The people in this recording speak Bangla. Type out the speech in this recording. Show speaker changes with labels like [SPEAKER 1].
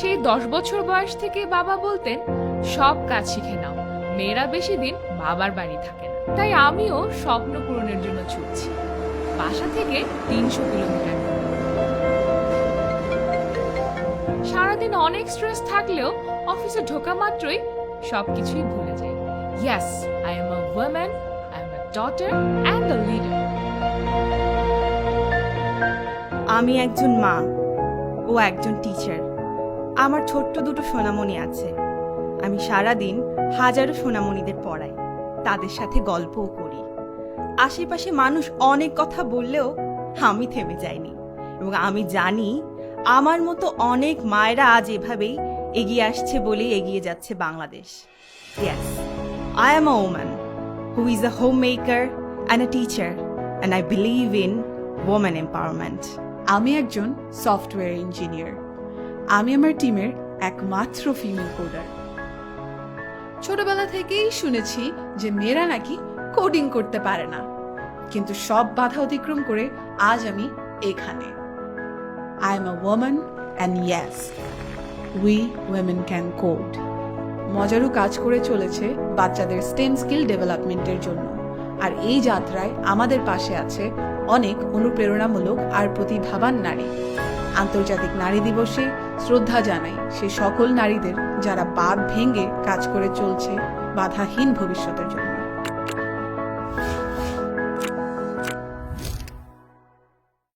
[SPEAKER 1] সেই দশ বছর বয়স থেকে বাবা বলতেন, সব কাজ শিখে নাও। মেয়েরা বেশি দিন বাবার বাড়ি থাকে না। তাই আমিও স্বপ্ন পূরণের জন্য ছুটছি। বাসা থেকে তিনশো কিলোমিটার। সারাদিন অনেক স্ট্রেস থাকলেও অফিসে ঢোকা মাত্রই সবকিছুই ভুলে যাই। Yes I am a woman I am a daughter and a leader
[SPEAKER 2] আমি একজন মা, ও একজন টিচার আমার ছোট্ট দুটো সোনামণি আছে। আমি সারাদিন হাজারো সোনামণিদের পড়াই, তাদের সাথে গল্পও করি। আশেপাশে মানুষ অনেক কথা বললেও আমি থেমে যাইনি এবং আমি জানি আমার মতো অনেক মায়েরা আজ এভাবেই এগিয়ে আসছে বলেই এগিয়ে যাচ্ছে Bangladesh. Yes I am a woman who is a home maker and a teacher and I believe in women empowerment
[SPEAKER 3] আমি একজন সফটওয়্যার ইঞ্জিনিয়ার আমি আমার টিমের একমাত্র ফিমেল কোডার ছোটবেলা থেকেই শুনেছি যে মেয়েরা নাকি কোডিং করতে পারে না। কিন্তু সব বাধা অতিক্রম করে আজ আমি এখানে। I am a woman and yes we women can code মজারও কাজ করে চলেছে বাচ্চাদের স্টেম স্কিল ডেভেলপমেন্টের জন্য। আর এই যাত্রায় আমাদের পাশে আছে অনেক অনুপ্রেরণামূলক আর প্রতিভাবান নারী। আন্তর্জাতিক নারী দিবসে শ্রদ্ধা জানাই সে সকল নারীদের যারা বাদ ভেঙে কাজ করে চলছে, বাধাহীন ভবিষ্যতের জন্য।